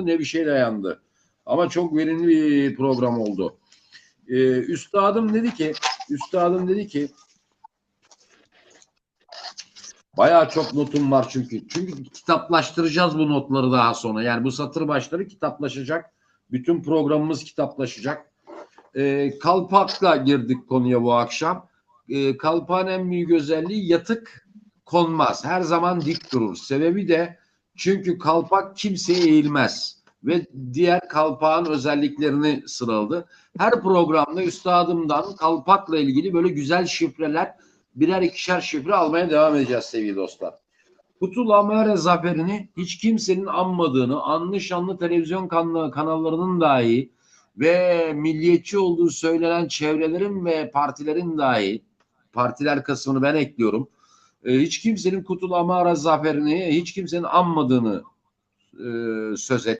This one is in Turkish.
ne bir şey dayandı. Ama çok verimli bir program oldu. Ee, üstadım dedi ki, üstadım dedi ki bayağı çok notum var çünkü. Çünkü kitaplaştıracağız bu notları daha sonra. Yani bu satır başları kitaplaşacak. Bütün programımız kitaplaşacak. Ee, kalpakla girdik konuya bu akşam. Ee, kalpağın en büyük özelliği yatık konmaz. Her zaman dik durur. Sebebi de çünkü kalpak kimseye eğilmez ve diğer kalpağın özelliklerini sıraladı. Her programda üstadımdan kalpakla ilgili böyle güzel şifreler birer ikişer şifre almaya devam edeceğiz sevgili dostlar. Kutul Amare zaferini hiç kimsenin anmadığını, anlı şanlı televizyon kanal- kanallarının dahi ve milliyetçi olduğu söylenen çevrelerin ve partilerin dahi partiler kısmını ben ekliyorum. E, hiç kimsenin Kutul Amara zaferini hiç kimsenin anmadığını e, söz et.